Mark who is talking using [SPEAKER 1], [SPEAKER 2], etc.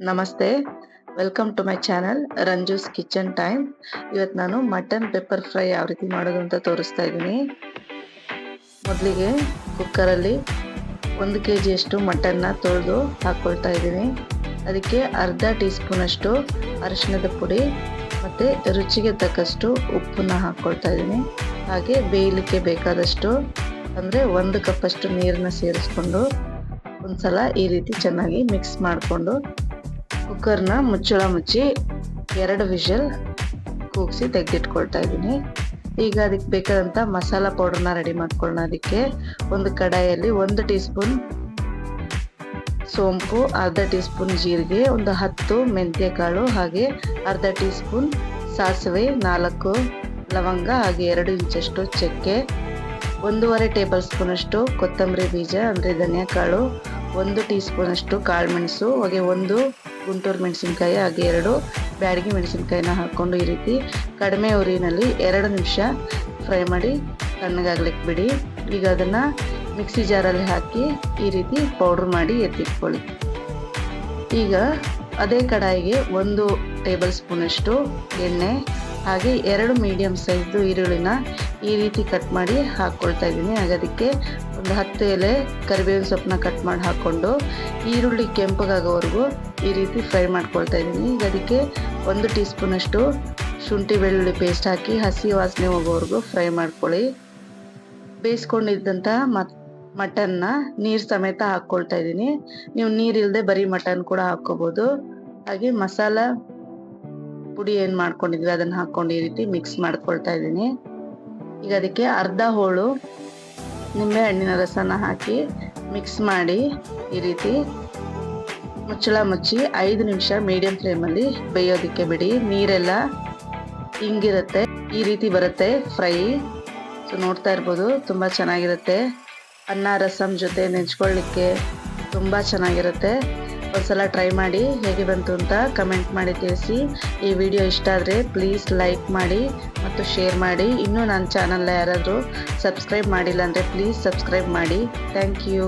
[SPEAKER 1] ನಮಸ್ತೆ. Welcome to my channel Ranju's kitchen time ಇವತ್ತು ನಾನು ಮಟನ್ ಪೆಪ್ಪರ್ ಫ್ರೈ ಯಾವ ರೀತಿ ಮಾಡೋದು ಅಂತ ತೋರಿಸ್ತಾ ಇದ್ದೀನಿ. ಮೊದಲಿಗೆ ಕುಕ್ಕರಲ್ಲಿ ಒಂದು ಕೆ ಜಿಯಷ್ಟು ಮಟನ್ನ ತೊಳೆದು ಹಾಕ್ಕೊಳ್ತಾ ಇದ್ದೀನಿ. ಅದಕ್ಕೆ ಅರ್ಧ ಟೀ ಸ್ಪೂನಷ್ಟು ಅರಿಶಿಣದ ಪುಡಿ ಮತ್ತು ರುಚಿಗೆ ತಕ್ಕಷ್ಟು ಉಪ್ಪನ್ನ ಹಾಕ್ಕೊಳ್ತಾ ಇದ್ದೀನಿ. ಹಾಗೆ ಬೇಯಲಿಕ್ಕೆ ಬೇಕಾದಷ್ಟು ಅಂದರೆ ಒಂದು ಕಪ್ಪಷ್ಟು ನೀರನ್ನ ಸೇರಿಸ್ಕೊಂಡು ಒಂದು ಸಲ ಈ ರೀತಿ ಚೆನ್ನಾಗಿ ಮಿಕ್ಸ್ ಮಾಡಿಕೊಂಡು ಕುಕ್ಕರ್ನ ಮುಚ್ಚಳ ಮುಚ್ಚಿ ಎರಡು ವಿಷಲ್ ಕೂಗಿಸಿ ತೆಗೆದಿಟ್ಕೊಳ್ತಾ ಇದ್ದೀನಿ. ಈಗ ಅದಕ್ಕೆ ಬೇಕಾದಂಥ ಮಸಾಲ ಪೌಡರ್ನ ರೆಡಿ ಮಾಡ್ಕೊಳ್ಳೋಣ ಅದಕ್ಕೆ. ಒಂದು ಕಡಾಯಲ್ಲಿ ಒಂದು ಟೀ ಸ್ಪೂನ್ ಸೋಂಪು, ಅರ್ಧ ಟೀ ಸ್ಪೂನ್ ಜೀರಿಗೆ, ಒಂದು ಹತ್ತು ಮೆಂತ್ಯ ಕಾಳು ಹಾಗೆ ಅರ್ಧ ಟೀ ಸ್ಪೂನ್ ಸಾಸಿವೆ, ನಾಲ್ಕು ಲವಂಗ ಹಾಗೆ ಎರಡು ಇಂಚಷ್ಟು ಚಕ್ಕೆ, ಒಂದೂವರೆ ಟೇಬಲ್ ಸ್ಪೂನಷ್ಟು ಕೊತ್ತಂಬರಿ ಬೀಜ, ಅಂದರೆ ಧನಿಯಾ ಕಾಳು, ಒಂದು ಟೀ ಸ್ಪೂನಷ್ಟು ಕಾಳುಮೆಣಸು ಹಾಗೆ ಒಂದು ಗುಂಟೂರು ಮೆಣಸಿನ್ಕಾಯಿ ಹಾಗೆ ಎರಡು ಬ್ಯಾಡಗಿ ಮೆಣಸಿನ್ಕಾಯಿನ ಹಾಕ್ಕೊಂಡು ಈ ರೀತಿ ಕಡಿಮೆ ಉರಿನಲ್ಲಿ ಎರಡು ನಿಮಿಷ ಫ್ರೈ ಮಾಡಿ ತಣ್ಣಗಾಗ್ಲಿಕ್ಕೆ ಬಿಡಿ. ಈಗ ಅದನ್ನು ಮಿಕ್ಸಿ ಜಾರಲ್ಲಿ ಹಾಕಿ ಈ ರೀತಿ ಪೌಡ್ರ್ ಮಾಡಿ ಎತ್ತಿಟ್ಕೊಳ್ಳಿ. ಈಗ ಅದೇ ಕಡಾಯಿಗೆ ಒಂದು ಟೇಬಲ್ ಸ್ಪೂನಷ್ಟು ಎಣ್ಣೆ, ಹಾಗೆ ಎರಡು ಮೀಡಿಯಮ್ ಸೈಜ್ದು ಈರುಳ್ಳಿನ ಈ ರೀತಿ ಕಟ್ ಮಾಡಿ ಹಾಕ್ಕೊಳ್ತಾ ಇದ್ದೀನಿ. ಹಾಗದಕ್ಕೆ ಒಂದು ಹತ್ತು ಎಲೆ ಕರಿಬೇವಿನ ಸೊಪ್ಪನ್ನ ಕಟ್ ಮಾಡಿ ಹಾಕ್ಕೊಂಡು ಈರುಳ್ಳಿ ಕೆಂಪಗಾಗೋವರೆಗೂ ಈ ರೀತಿ ಫ್ರೈ ಮಾಡ್ಕೊಳ್ತಾ ಇದ್ದೀನಿ. ಈಗ ಅದಕ್ಕೆ ಒಂದು ಟೀ ಸ್ಪೂನಷ್ಟು ಶುಂಠಿ ಬೆಳ್ಳುಳ್ಳಿ ಪೇಸ್ಟ್ ಹಾಕಿ ಹಸಿ ವಾಸನೆ ಹೋಗೋವರೆಗೂ ಫ್ರೈ ಮಾಡ್ಕೊಳ್ಳಿ. ಬೇಯಿಸ್ಕೊಂಡಿದ್ದಂಥ ಮಟನ್ನ ನೀರು ಸಮೇತ ಹಾಕ್ಕೊಳ್ತಾ ಇದ್ದೀನಿ. ನೀವು ನೀರಿಲ್ಲದೆ ಬರೀ ಮಟನ್ ಕೂಡ ಹಾಕ್ಕೋಬೋದು. ಹಾಗೆ ಮಸಾಲ ಪುಡಿ ಏನು ಮಾಡ್ಕೊಂಡಿದ್ವಿ ಅದನ್ನು ಹಾಕ್ಕೊಂಡು ಈ ರೀತಿ ಮಿಕ್ಸ್ ಮಾಡ್ಕೊಳ್ತಾ ಇದ್ದೀನಿ. ಈಗ ಅದಕ್ಕೆ ಅರ್ಧ ಹೋಳು ನಿಂಬೆ ಹಣ್ಣಿನ ರಸನ ಹಾಕಿ ಮಿಕ್ಸ್ ಮಾಡಿ ಈ ರೀತಿ ಮುಚ್ಚಳ ಮುಚ್ಚಿ ಐದು ನಿಮಿಷ ಮೀಡಿಯಂ ಫ್ಲೇಮಲ್ಲಿ ಬೇಯೋದಕ್ಕೆ ಬಿಡಿ. ನೀರೆಲ್ಲ ಹಿಂಗಿರುತ್ತೆ ಈ ರೀತಿ ಬರುತ್ತೆ ಫ್ರೈ. ಸೊ ನೋಡ್ತಾ ಇರ್ಬೋದು, ತುಂಬ ಚೆನ್ನಾಗಿರುತ್ತೆ. ಅನ್ನ ರಸಮ್ ಜೊತೆ ನೆಂಚ್ಕೊಳ್ಳಿಕ್ಕೆ ತುಂಬ ಚೆನ್ನಾಗಿರುತ್ತೆ. ಒಂದ್ಸಲ ಟ್ರೈ ಮಾಡಿ ಹೇಗೆ ಬಂತು ಅಂತ ಕಮೆಂಟ್ ಮಾಡಿ ತಿಳಿಸಿ. ಈ ವಿಡಿಯೋ ಇಷ್ಟ ಆದರೆ ಪ್ಲೀಸ್ ಲೈಕ್ ಮಾಡಿ ಮತ್ತು ಶೇರ್ ಮಾಡಿ. ಇನ್ನೂ ನನ್ನ ಚಾನಲ್ನ ಯಾರಾದರೂ ಸಬ್ಸ್ಕ್ರೈಬ್ ಮಾಡಿಲ್ಲ ಅಂದರೆ ಪ್ಲೀಸ್ ಸಬ್ಸ್ಕ್ರೈಬ್ ಮಾಡಿ. Thank you